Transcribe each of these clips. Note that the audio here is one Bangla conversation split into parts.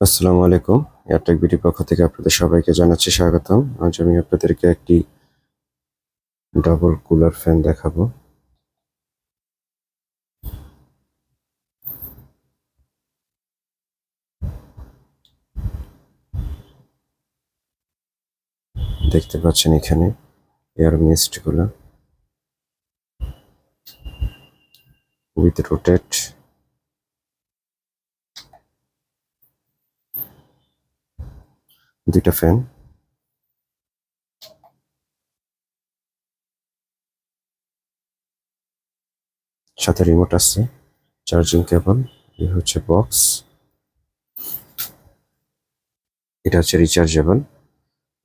আসসালামু আলাইকুম। এয়ারটেক বিডি পক্ষ থেকে আপনাদের সবাইকে জানাচ্ছি স্বাগতম। আজ আমি আপনাদেরকে একটি ডাবল কুলার ফ্যান দেখাবো। দেখতে পাচ্ছেন এখানে এয়ার মিস্টগুলো। উইথ রোটেট দুইটা ফ্যান। সাথে রিমোট আছে চার্জিং কেবল এই হচ্ছে বক্স এটা হচ্ছে রিচার্জেবল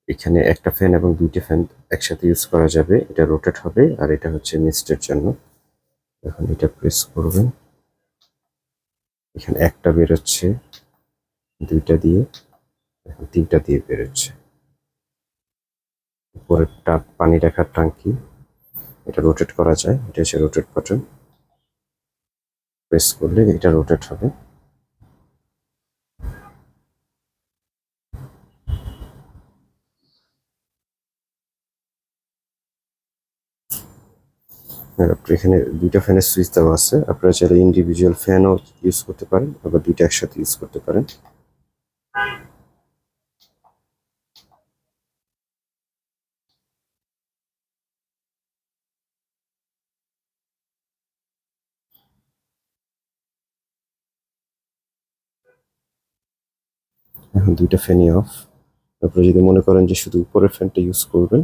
এখানে একটা ফ্যান এবং দুইটা ফ্যান একসাথে ইউজ করা যাবে, এটা রোটেট হবে, আর এটা হচ্ছে মিস্টের জন্য। এখন এটা প্রেস করবেন। এখানে একটা বেরোচ্ছে, দুইটা দিয়ে। এখন তিনটা দিয়ে বেরোচ্ছে। উপরেরটা পানি রাখার টাঙ্কি এটা রোটেট করা যায়, এটা হচ্ছে রোটেট বাটন প্রেস করলে এটা রোটেট হবে। এখানে দুইটা ফ্যানের সুইচ দেওয়া আছে। আপনারা চাইলে ইন্ডিভিজুয়াল ফ্যানও ইউজ করতে পারেন, আবার দুইটা একসাথে ইউজ করতে পারেন। এখন দুইটা ফ্যানই অফ আপনারা যদি মনে করেন যে শুধু উপরের ফ্যানটা ইউজ করবেন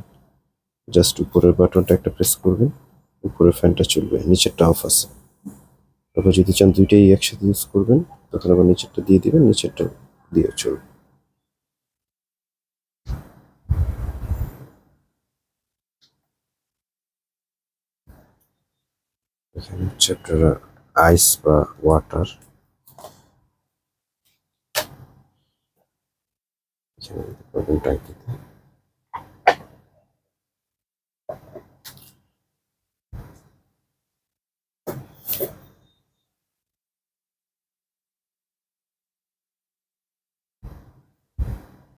জাস্ট উপরের বাটনটা একটা প্রেস করবেন, উপরের ফ্যানটা চলবে, নিচেরটা অফ আছে। আবার যদি চান দুইটাই একসাথে ইউজ করবেন, তখন আবার নিচেরটা দিয়ে দিবেন, নিচেরটা দিয়ে চলবে। এখানে আইস বা ওয়াটার ちょっと待って。